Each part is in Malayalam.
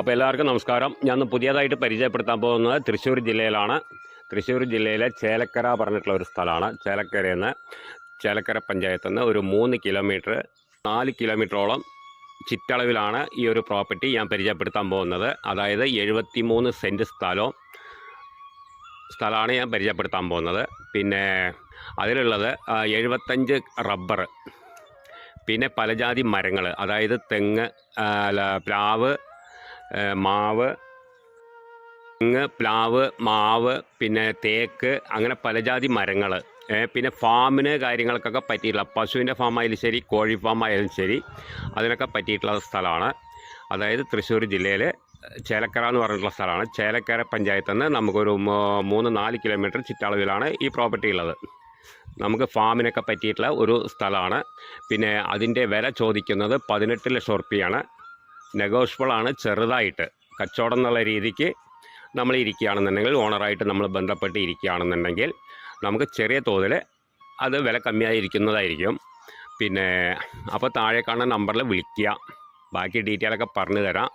അപ്പോൾ എല്ലാവർക്കും നമസ്കാരം. ഞാൻ പുതിയതായിട്ട് പരിചയപ്പെടുത്താൻ പോകുന്നത് തൃശ്ശൂർ ജില്ലയിലാണ്. തൃശ്ശൂർ ജില്ലയിലെ ചേലക്കര പറഞ്ഞിട്ടുള്ള ഒരു സ്ഥലമാണ്. ചേലക്കരയിൽ നിന്ന് ചേലക്കര പഞ്ചായത്തിൽ നിന്ന് ഒരു മൂന്ന് കിലോമീറ്റർ നാല് കിലോമീറ്ററോളം ചിറ്റളവിലാണ് ഈ ഒരു പ്രോപ്പർട്ടി ഞാൻ പരിചയപ്പെടുത്താൻ പോകുന്നത്. അതായത് എഴുപത്തി മൂന്ന് സെന്റ് സ്ഥലവും സ്ഥലമാണ് ഞാൻ പരിചയപ്പെടുത്താൻ പോകുന്നത്. പിന്നെ അതിലുള്ളത് എഴുപത്തഞ്ച് റബ്ബർ പിന്നെ പലജാതി മരങ്ങൾ അതായത് തെങ്ങ് പ്ലാവ് മാവ് തെങ്ങ് പ്ലാവ് മാവ് പിന്നെ തേക്ക് അങ്ങനെ പലജാതി മരങ്ങൾ പിന്നെ ഫാമിന് കാര്യങ്ങൾക്കൊക്കെ പറ്റിയിട്ടുള്ള പശുവിന്റെ ഫാം ആയാലും ശരി കോഴി ഫാം ആയാലും ശരി അതിനൊക്കെ പറ്റിയിട്ടുള്ള സ്ഥലമാണ്. അതായത് തൃശ്ശൂർ ജില്ലയിൽ ചേലക്കര എന്ന് പറഞ്ഞിട്ടുള്ള സ്ഥലമാണ്. ചേലക്കര പഞ്ചായത്തിൽ നിന്ന് നമുക്കൊരു മൂന്ന് നാല് കിലോമീറ്റർ ചുറ്റളവിലാണ് ഈ പ്രോപ്പർട്ടി ഉള്ളത്. നമുക്ക് ഫാമിനൊക്കെ പറ്റിയിട്ടുള്ള ഒരു സ്ഥലമാണ്. പിന്നെ അതിന്റെ വില ചോദിക്കുന്നത് പതിനെട്ട് ലക്ഷം ഉറുപ്പിയാണ്. നെഗോഷ്യബിൾ ആണ് ചെറുതായിട്ട്. കച്ചവടം എന്നുള്ള രീതിക്ക് നമ്മൾ ഇരിക്കുകയാണെന്നുണ്ടെങ്കിൽ ഓണറായിട്ട് നമ്മൾ ബന്ധപ്പെട്ട് ഇരിക്കുകയാണെന്നുണ്ടെങ്കിൽ നമുക്ക് ചെറിയ തോതിൽ അത് വില കമ്മിയായിരിക്കുന്നതായിരിക്കും പിന്നെ അപ്പോൾ താഴെ കാണുന്ന നമ്പറിൽ വിളിക്കുക. ബാക്കി ഡീറ്റെയിലൊക്കെ പറഞ്ഞു തരാം.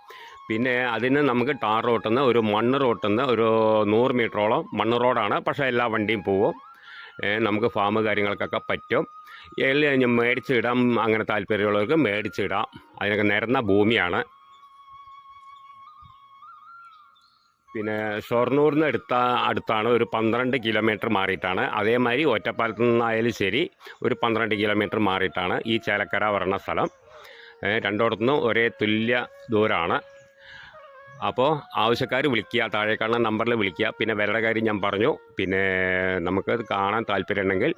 പിന്നെ അതിന് നമുക്ക് ടാർ റോട്ടിൽ നിന്ന് ഒരു മണ്ണ് റോട്ടിൽ നിന്ന് ഒരു നൂറ് മീറ്ററോളം മണ്ണ് റോഡാണ്. പക്ഷേ എല്ലാ വണ്ടിയും പോവും. നമുക്ക് ഫാം കാര്യങ്ങൾക്കൊക്കെ പറ്റും. എല്ലാം മേടിച്ചിടാം അങ്ങനെ താല്പര്യമുള്ളവർക്ക് മേടിച്ചിടാം. അതിനൊക്കെ നിരന്ന ഭൂമിയാണ്. പിന്നെ ഷൊർണൂറിന് അടുത്ത അടുത്താണ് ഒരു പന്ത്രണ്ട് കിലോമീറ്റർ മാറിയിട്ടാണ്. അതേമാതിരി ഒറ്റപ്പാലത്ത് നിന്നായാലും ശരി ഒരു പന്ത്രണ്ട് കിലോമീറ്റർ മാറിയിട്ടാണ് ഈ ചേലക്കര പറഞ്ഞ സ്ഥലം. രണ്ടിടത്തുനിന്നും ഒരേ തുല്യ ദൂരമാണ് അപ്പോൾ ആവശ്യക്കാർ വിളിക്കുക താഴെ കാണുന്ന നമ്പറിൽ വിളിക്കുക. പിന്നെ വിലയുടെ കാര്യം ഞാൻ പറഞ്ഞു. പിന്നെ നമുക്ക് കാണാൻ താല്പര്യം ഉണ്ടെങ്കിൽ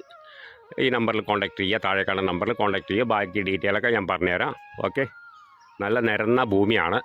ഈ നമ്പറിൽ കോൺടാക്റ്റ് ചെയ്യുക താഴെ കാണുന്ന നമ്പറിൽ കോൺടാക്റ്റ് ചെയ്യുക. ബാക്കി ഡീറ്റെയിലൊക്കെ ഞാൻ പറഞ്ഞുതരാം. ഓക്കെ നല്ല നിരന്ന ഭൂമിയാണ്.